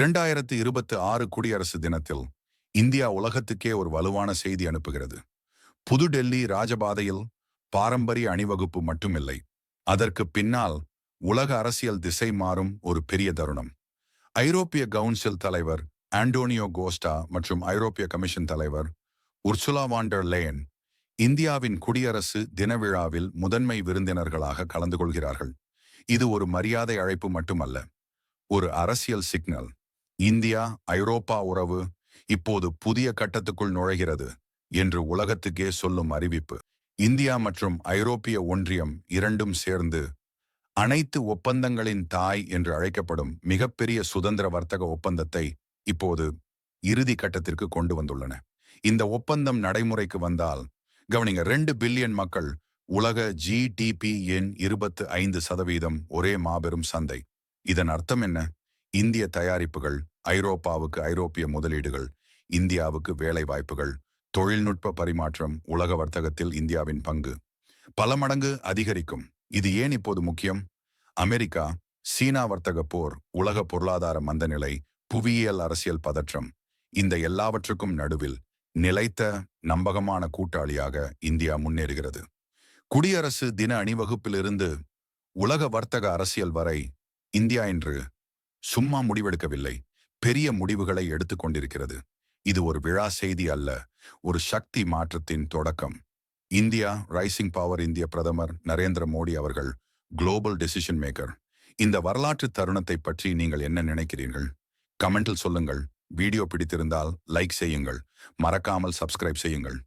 இரண்டாயிரத்து இருபத்தி ஆறு குடியரசு தினத்தில் இந்தியா உலகத்துக்கே ஒரு வலுவான செய்தி அனுப்புகிறது. புதுடெல்லி ராஜபாதையில் பாரம்பரிய அணிவகுப்பு மட்டுமில்லை. அதற்கு பின்னால் உலக அரசியல் திசை மாறும் ஒரு பெரிய தருணம். ஐரோப்பிய கவுன்சில் தலைவர் ஆண்டோனியோ கோஸ்டா மற்றும் ஐரோப்பிய கமிஷன் தலைவர் உர்சுலா வாண்டர் லேன் இந்தியாவின் குடியரசு தின விழாவில் முதன்மை விருந்தினர்களாக கலந்து கொள்கிறார்கள். இது ஒரு மரியாதை அழைப்பு மட்டுமல்ல ஒரு அரசியல் சிக்னல். இந்தியா ஐரோப்பா உறவு இப்போது புதிய கட்டத்துக்குள் நுழைகிறது என்று உலகத்துக்கே சொல்லும் அறிவிப்பு. இந்தியா மற்றும் ஐரோப்பிய ஒன்றியம் இரண்டும் சேர்ந்து அனைத்து ஒப்பந்தங்களின் தாய் என்று அழைக்கப்படும் மிகப்பெரிய சுதந்திர வர்த்தக ஒப்பந்தத்தை இப்போது இறுதி கட்டத்திற்கு கொண்டு வந்துள்ளன. இந்த ஒப்பந்தம் நடைமுறைக்கு வந்தால் கவனிங்க ரெண்டு பில்லியன் மக்கள் உலக ஜிடிபி எண் இருபத்து ஐந்து சதவீதம் ஒரே மாபெரும் சந்தை. இதன் அர்த்தம் என்ன? இந்திய தயாரிப்புகள் ஐரோப்பாவுக்கு ஐரோப்பிய முதலீடுகள் இந்தியாவுக்கு வேலை வாய்ப்புகள் தொழில்நுட்ப பரிமாற்றம் உலக வர்த்தகத்தில் இந்தியாவின் பங்கு. பல மடங்கு அதிகரிக்கும். இது ஏன் இப்போது முக்கியம்? அமெரிக்கா சீனா வர்த்தக போர் உலக பொருளாதார மந்தநிலை புவியியல் அரசியல் பதற்றம் இந்த எல்லாவற்றுக்கும் நடுவில் நிலைத்த நம்பகமான கூட்டாளியாக இந்தியா முன்னேறுகிறது. குடியரசு தின அணிவகுப்பிலிருந்து உலக வர்த்தக அரசியல் வரை இந்தியா இன்று சும்மா முடிவெடுக்கவில்லை. பெரிய முடிவுகளை எடுத்துக்கொண்டிருக்கிறது இது ஒரு விழா செய்தி அல்ல ஒரு சக்தி மாற்றத்தின் தொடக்கம். இந்தியா ரைசிங் பவர் இந்திய பிரதமர் நரேந்திர மோடி அவர்கள் குளோபல் டெசிஷன் மேக்கர் இந்த வரலாற்று தருணத்தை பற்றி நீங்கள் என்ன நினைக்கிறீர்கள்? கமெண்டில் சொல்லுங்கள். வீடியோ பிடித்திருந்தால் லைக் செய்யுங்கள். மறக்காமல் சப்ஸ்கிரைப் செய்யுங்கள்.